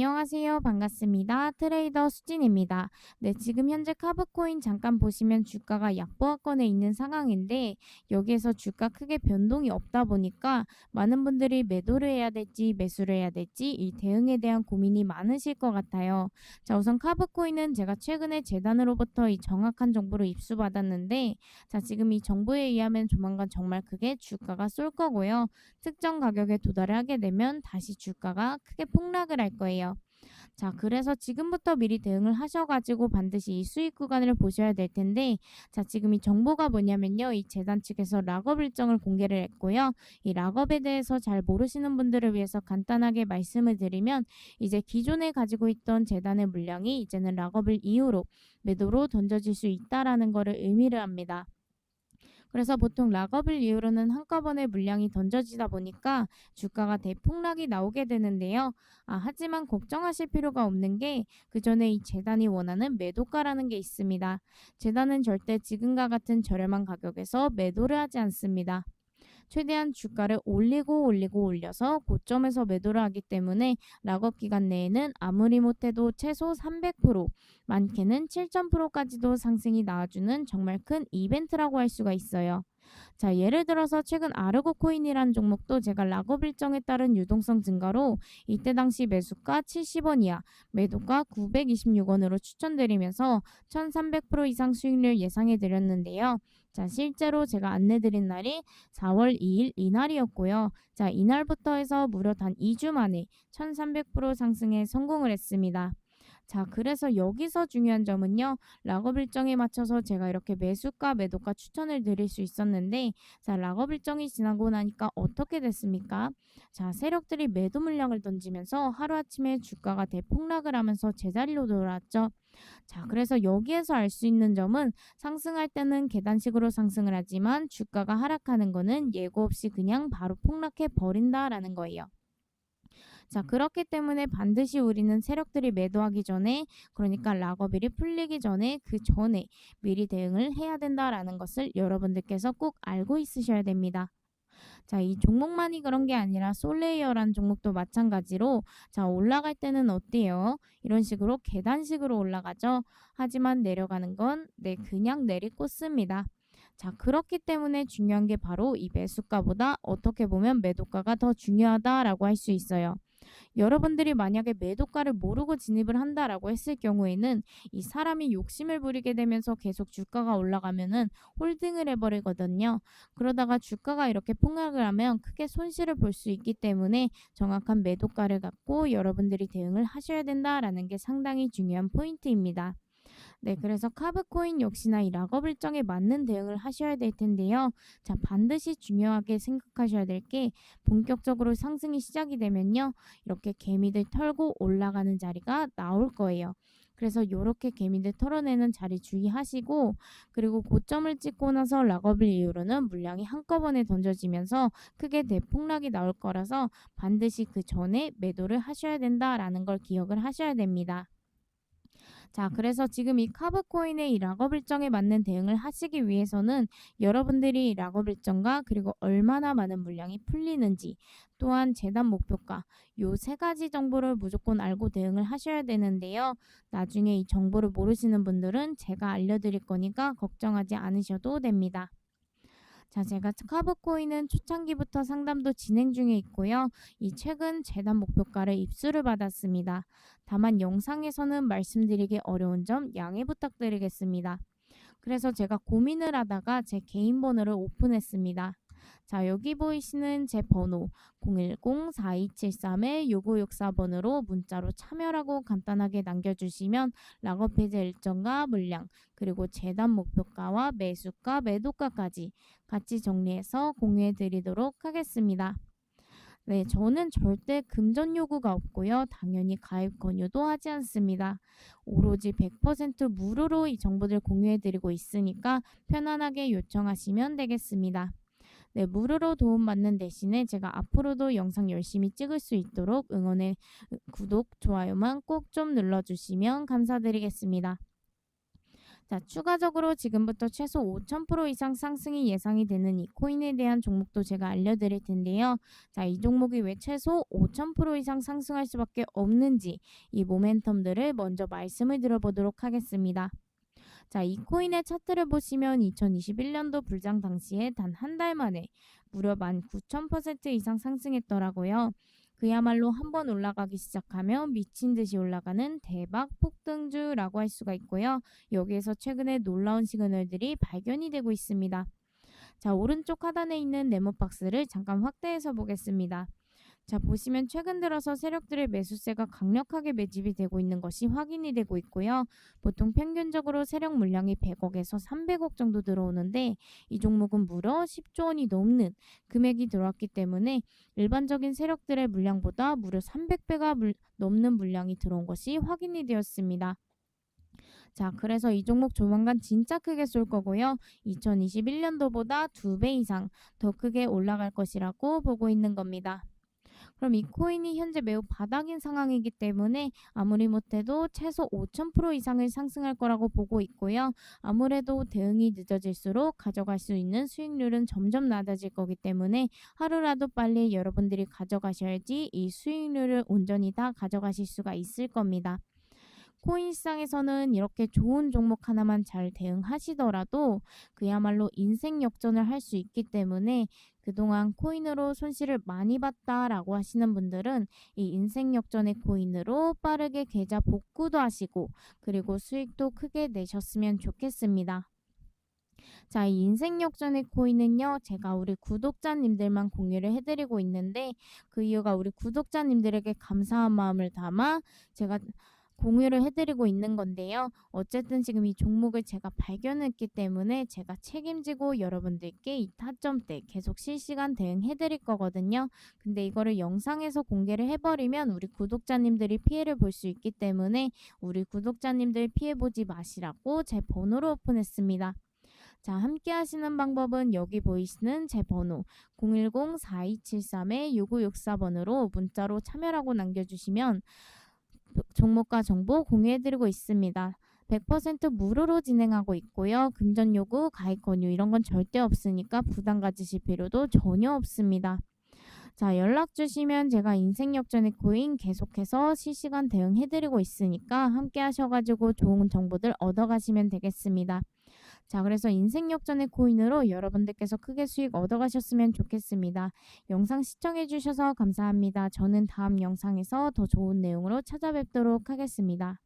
안녕하세요. 반갑습니다. 트레이더 수진입니다. 네, 지금 현재 카브코인 잠깐 보시면 주가가 약보합권에 있는 상황인데 여기에서 주가 크게 변동이 없다 보니까 많은 분들이 매도를 해야 될지 매수를 해야 될지 이 대응에 대한 고민이 많으실 것 같아요. 자, 우선 카브코인은 제가 최근에 재단으로부터 이 정확한 정보를 입수받았는데 자, 지금 이 정보에 의하면 조만간 정말 크게 주가가 쏠 거고요. 특정 가격에 도달을 하게 되면 다시 주가가 크게 폭락을 할 거예요. 자, 그래서 지금부터 미리 대응을 하셔가지고 반드시 이 수익 구간을 보셔야 될 텐데, 자, 지금 이 정보가 뭐냐면요. 이 재단 측에서 락업 일정을 공개를 했고요. 이 락업에 대해서 잘 모르시는 분들을 위해서 간단하게 말씀을 드리면, 이제 기존에 가지고 있던 재단의 물량이 이제는 락업을 이후로 매도로 던져질 수 있다라는 것을 의미를 합니다. 그래서 보통 락업을 이유로는 한꺼번에 물량이 던져지다 보니까 주가가 대폭락이 나오게 되는데요. 아, 하지만 걱정하실 필요가 없는 게 그 전에 이 재단이 원하는 매도가라는 게 있습니다. 재단은 절대 지금과 같은 저렴한 가격에서 매도를 하지 않습니다. 최대한 주가를 올리고 올리고 올려서 고점에서 매도를 하기 때문에 락업 기간 내에는 아무리 못해도 최소 300% 많게는 7,000%까지도 상승이 나와주는 정말 큰 이벤트라고 할 수가 있어요. 자, 예를 들어서 최근 아르고 코인이라는 종목도 제가 락업 일정에 따른 유동성 증가로 이때 당시 매수가 70원 이하, 매도가 926원으로 추천드리면서 1300% 이상 수익률 예상해 드렸는데요. 자, 실제로 제가 안내드린 날이 4월 2일 이날이었고요. 자, 이날부터 해서 무려 단 2주 만에 1300% 상승에 성공을 했습니다. 자, 그래서 여기서 중요한 점은요. 락업 일정에 맞춰서 제가 이렇게 매수가, 매도가 추천을 드릴 수 있었는데, 자, 락업 일정이 지나고 나니까 어떻게 됐습니까? 자, 세력들이 매도 물량을 던지면서 하루아침에 주가가 대폭락을 하면서 제자리로 돌아왔죠. 자, 그래서 여기에서 알 수 있는 점은 상승할 때는 계단식으로 상승을 하지만 주가가 하락하는 거는 예고 없이 그냥 바로 폭락해 버린다라는 거예요. 자, 그렇기 때문에 반드시 우리는 세력들이 매도하기 전에 그러니까 락업일이 풀리기 전에 그 전에 미리 대응을 해야 된다라는 것을 여러분들께서 꼭 알고 있으셔야 됩니다. 자, 이 종목만이 그런 게 아니라 솔레이어라는 종목도 마찬가지로 자, 올라갈 때는 어때요? 이런 식으로 계단식으로 올라가죠. 하지만 내려가는 건 네, 그냥 내리꽂습니다. 자, 그렇기 때문에 중요한 게 바로 이 매수가보다 어떻게 보면 매도가가 더 중요하다라고 할 수 있어요. 여러분들이 만약에 매도가를 모르고 진입을 한다라고 했을 경우에는 이 사람이 욕심을 부리게 되면서 계속 주가가 올라가면은 홀딩을 해버리거든요. 그러다가 주가가 이렇게 폭락을 하면 크게 손실을 볼 수 있기 때문에 정확한 매도가를 갖고 여러분들이 대응을 하셔야 된다라는 게 상당히 중요한 포인트입니다. 네, 그래서 카브코인 역시나 이 락업 일정에 맞는 대응을 하셔야 될 텐데요. 자, 반드시 중요하게 생각하셔야 될 게 본격적으로 상승이 시작이 되면요. 이렇게 개미들 털고 올라가는 자리가 나올 거예요. 그래서 이렇게 개미들 털어내는 자리 주의하시고 그리고 고점을 찍고 나서 락업을 이후로는 물량이 한꺼번에 던져지면서 크게 대폭락이 나올 거라서 반드시 그 전에 매도를 하셔야 된다라는 걸 기억을 하셔야 됩니다. 자, 그래서 지금 이 카브코인의 이 락업 일정에 맞는 대응을 하시기 위해서는 여러분들이 락업 일정과 그리고 얼마나 많은 물량이 풀리는지 또한 재단 목표가 요 세 가지 정보를 무조건 알고 대응을 하셔야 되는데요. 나중에 이 정보를 모르시는 분들은 제가 알려드릴 거니까 걱정하지 않으셔도 됩니다. 자, 제가 카브코인은 초창기부터 상담도 진행 중에 있고요. 이 최근 재단 목표가를 입수를 받았습니다. 다만 영상에서는 말씀드리기 어려운 점 양해 부탁드리겠습니다. 그래서 제가 고민을 하다가 제 개인 번호를 오픈했습니다. 자, 여기 보이시는 제 번호 010-4273-6564번으로 문자로 참여라고 간단하게 남겨주시면 락업해제 일정과 물량, 그리고 재단 목표가와 매수가, 매도가까지 같이 정리해서 공유해 드리도록 하겠습니다. 네, 저는 절대 금전 요구가 없고요. 당연히 가입 권유도 하지 않습니다. 오로지 100% 무료로 이 정보들 공유해 드리고 있으니까 편안하게 요청하시면 되겠습니다. 네, 무료로 도움받는 대신에 제가 앞으로도 영상 열심히 찍을 수 있도록 응원의 구독, 좋아요만 꼭 좀 눌러주시면 감사드리겠습니다. 자, 추가적으로 지금부터 최소 5,000% 이상 상승이 예상이 되는 이 코인에 대한 종목도 제가 알려드릴 텐데요. 자, 이 종목이 왜 최소 5,000% 이상 상승할 수밖에 없는지 이 모멘텀들을 먼저 말씀을 드려보도록 하겠습니다. 자, 이 코인의 차트를 보시면 2021년도 불장 당시에 단 한 달 만에 무려 19,000% 이상 상승했더라고요. 그야말로 한 번 올라가기 시작하면 미친 듯이 올라가는 대박 폭등주라고 할 수가 있고요. 여기에서 최근에 놀라운 시그널들이 발견이 되고 있습니다. 자, 오른쪽 하단에 있는 네모 박스를 잠깐 확대해서 보겠습니다. 자, 보시면 최근 들어서 세력들의 매수세가 강력하게 매집이 되고 있는 것이 확인이 되고 있고요. 보통 평균적으로 세력 물량이 100억에서 300억 정도 들어오는데 이 종목은 무려 10조 원이 넘는 금액이 들어왔기 때문에 일반적인 세력들의 물량보다 무려 300배가 물, 넘는 물량이 들어온 것이 확인이 되었습니다. 자, 그래서 이 종목 조만간 진짜 크게 쏠 거고요. 2021년도보다 2배 이상 더 크게 올라갈 것이라고 보고 있는 겁니다. 그럼 이 코인이 현재 매우 바닥인 상황이기 때문에 아무리 못해도 최소 5,000% 이상을 상승할 거라고 보고 있고요. 아무래도 대응이 늦어질수록 가져갈 수 있는 수익률은 점점 낮아질 거기 때문에 하루라도 빨리 여러분들이 가져가셔야지 이 수익률을 온전히 다 가져가실 수가 있을 겁니다. 코인 시장에서는 이렇게 좋은 종목 하나만 잘 대응하시더라도 그야말로 인생 역전을 할 수 있기 때문에 그동안 코인으로 손실을 많이 봤다라고 하시는 분들은 이 인생 역전의 코인으로 빠르게 계좌 복구도 하시고 그리고 수익도 크게 내셨으면 좋겠습니다. 자, 이 인생 역전의 코인은요, 제가 우리 구독자님들만 공유를 해드리고 있는데, 그 이유가 우리 구독자님들에게 감사한 마음을 담아 제가 공유를 해드리고 있는 건데요. 어쨌든 지금 이 종목을 제가 발견했기 때문에 제가 책임지고 여러분들께 이 타점 때 계속 실시간 대응해드릴 거거든요. 근데 이거를 영상에서 공개를 해버리면 우리 구독자님들이 피해를 볼 수 있기 때문에 우리 구독자님들 피해보지 마시라고 제 번호로 오픈했습니다. 자, 함께 하시는 방법은 여기 보이시는 제 번호 010-4273-6964번으로 문자로 참여라고 남겨주시면 종목과 정보 공유해드리고 있습니다. 100% 무료로 진행하고 있고요. 금전 요구, 가입 권유 이런 건 절대 없으니까 부담 가지실 필요도 전혀 없습니다. 자, 연락 주시면 제가 인생 역전의 코인 계속해서 실시간 대응해드리고 있으니까 함께 하셔가지고 좋은 정보들 얻어가시면 되겠습니다. 자, 그래서 인생 역전의 코인으로 여러분들께서 크게 수익 얻어가셨으면 좋겠습니다. 영상 시청해주셔서 감사합니다. 저는 다음 영상에서 더 좋은 내용으로 찾아뵙도록 하겠습니다.